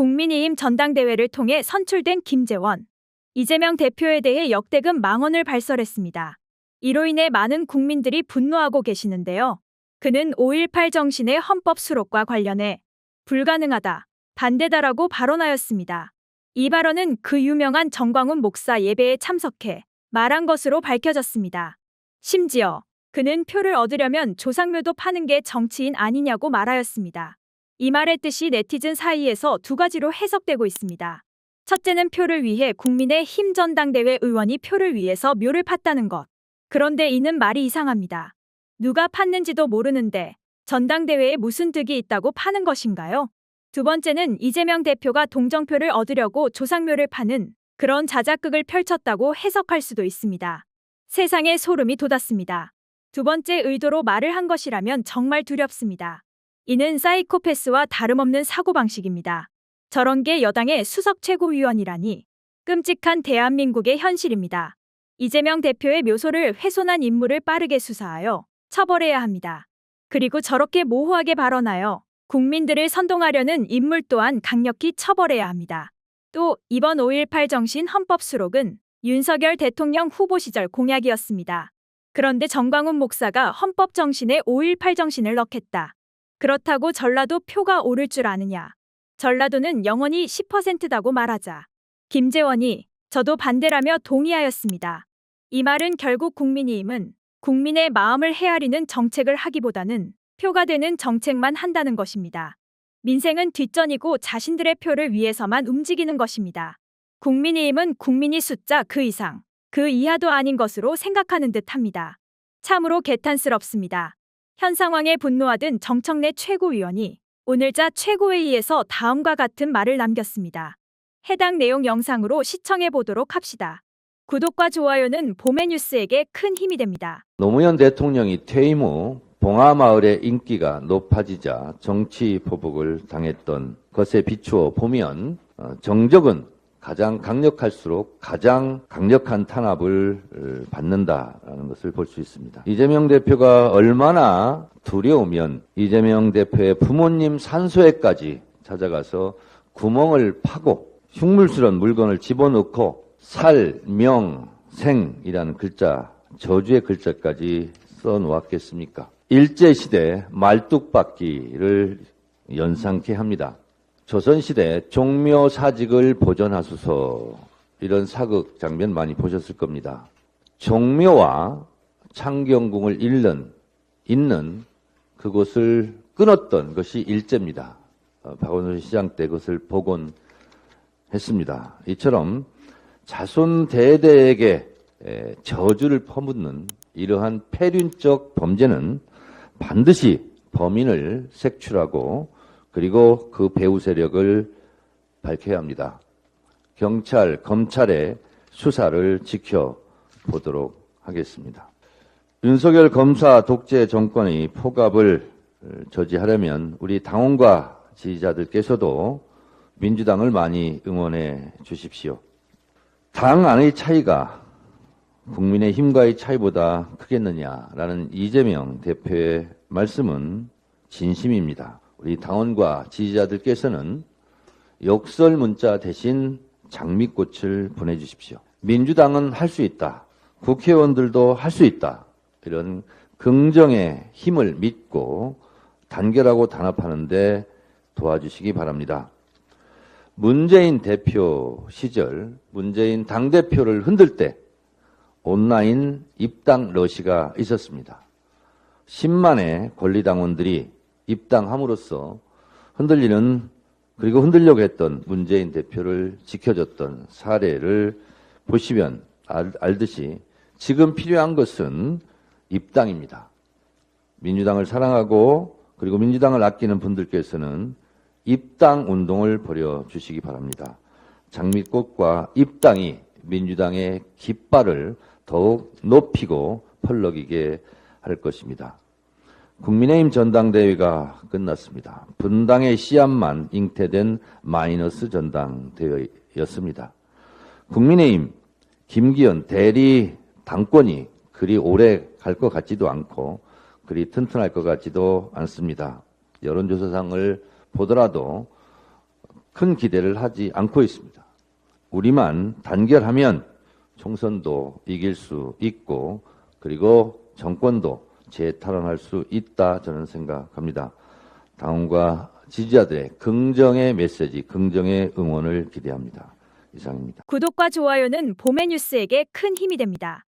국민의힘 전당대회를 통해 선출된 김재원. 이재명 대표에 대해 역대급 망언을 발설했습니다. 이로 인해 많은 국민들이 분노하고 계시는데요. 그는 5.18 정신의 헌법 수록과 관련해 불가능하다, 반대다라고 발언하였습니다. 이 발언은 그 유명한 정광훈 목사 예배에 참석해 말한 것으로 밝혀졌습니다. 심지어 그는 표를 얻으려면 조상묘도 파는 게 정치인 아니냐고 말하였습니다. 이 말의 뜻이 네티즌 사이에서 두 가지로 해석되고 있습니다. 첫째는 표를 위해 국민의 힘 전당대회 의원이 표를 위해서 묘를 팠다는 것. 그런데 이는 말이 이상합니다. 누가 팠는지도 모르는데 전당대회에 무슨 득이 있다고 파는 것인가요? 두 번째는 이재명 대표가 동정표를 얻으려고 조상묘를 파는 그런 자작극을 펼쳤다고 해석할 수도 있습니다. 세상에 소름이 돋았습니다. 두 번째 의도로 말을 한 것이라면 정말 두렵습니다. 이는 사이코패스와 다름없는 사고방식입니다. 저런 게 여당의 수석 최고위원이라니 끔찍한 대한민국의 현실입니다. 이재명 대표의 묘소를 훼손한 인물을 빠르게 수사하여 처벌해야 합니다. 그리고 저렇게 모호하게 발언하여 국민들을 선동하려는 인물 또한 강력히 처벌해야 합니다. 또 이번 5.18 정신 헌법 수록은 윤석열 대통령 후보 시절 공약이었습니다. 그런데 정광훈 목사가 헌법 정신에 5.18 정신을 넣겠다. 그렇다고 전라도 표가 오를 줄 아느냐. 전라도는 영원히 10%다고 말하자. 김재원이 저도 반대라며 동의하였습니다. 이 말은 결국 국민의힘은 국민의 마음을 헤아리는 정책을 하기보다는 표가 되는 정책만 한다는 것입니다. 민생은 뒷전이고 자신들의 표를 위해서만 움직이는 것입니다. 국민의힘은 국민이 숫자 그 이상, 그 이하도 아닌 것으로 생각하는 듯 합니다. 참으로 개탄스럽습니다. 현 상황에 분노하던 정청래 최고위원이 오늘자 최고회의에서 다음과 같은 말을 남겼습니다. 해당 내용 영상으로 시청해 보도록 합시다. 구독과 좋아요는 봄의 뉴스에게 큰 힘이 됩니다. 노무현 대통령이 퇴임 후 봉하마을의 인기가 높아지자 정치 보복을 당했던 것에 비추어 보면 어, 정적은 가장 강력할수록 가장 강력한 탄압을 어, 받는다라는 것을 볼 수 있습니다. 이재명 대표가 얼마나 두려우면 이재명 대표의 부모님 산소에까지 찾아가서 구멍을 파고 흉물스러운 물건을 집어넣고 살, 명, 생이라는 글자, 저주의 글자까지 써 놓았겠습니까? 일제시대 말뚝박기를 연상케 합니다. 조선시대 종묘사직을 보존하소서 이런 사극 장면 많이 보셨을 겁니다. 종묘와 창경궁을 잃는, 잇는 그곳을 끊었던 것이 일제입니다. 어, 박원순 시장 때 그것을 복원했습니다. 이처럼 자손 대대에게 에, 저주를 퍼붓는 이러한 폐륜적 범죄는 반드시 범인을 색출하고 그리고 그 배후 세력을 밝혀야 합니다. 경찰, 검찰의 수사를 지켜보도록 하겠습니다. 윤석열 검사 독재 정권의 포갑을 저지하려면 우리 당원과 지지자들께서도 민주당을 많이 응원해 주십시오. 당 안의 차이가 국민의 힘과의 차이보다 크겠느냐라는 이재명 대표의 말씀은 진심입니다. 우리 당원과 지지자들께서는 욕설 문자 대신 장미꽃을 보내주십시오. 민주당은 할 수 있다. 국회의원들도 할 수 있다. 이런 긍정의 힘을 믿고 단결하고 단합하는데 도와주시기 바랍니다. 문재인 대표 시절 문재인 당대표를 흔들 때 온라인 입당 러시가 있었습니다. 10만의 권리당원들이 입당함으로써 흔들리는 그리고 흔들려고 했던 문재인 대표를 지켜줬던 사례를 보시면 알, 알듯이 지금 필요한 것은 입당입니다. 민주당을 사랑하고 그리고 민주당을 아끼는 분들께서는 입당 운동을 벌여 주시기 바랍니다. 장미꽃과 입당이 민주당의 깃발을 더욱 높이고 펄럭이게 할 것입니다. 국민의힘 전당대회가 끝났습니다. 분당의 씨앗만 잉태된 마이너스 전당대회였습니다. 국민의힘 김기현 대리 당권이 그리 오래 갈 것 같지도 않고 그리 튼튼할 것 같지도 않습니다. 여론조사상을 보더라도 큰 기대를 하지 않고 있습니다. 우리만 단결하면 총선도 이길 수 있고 그리고 정권도 재탈환할 수 있다 저는 생각합니다. 당원과 지지자들의 긍정의 메시지, 긍정의 응원을 기대합니다. 이상입니다. 구독과 좋아요는 봄의 뉴스에게 큰 힘이 됩니다.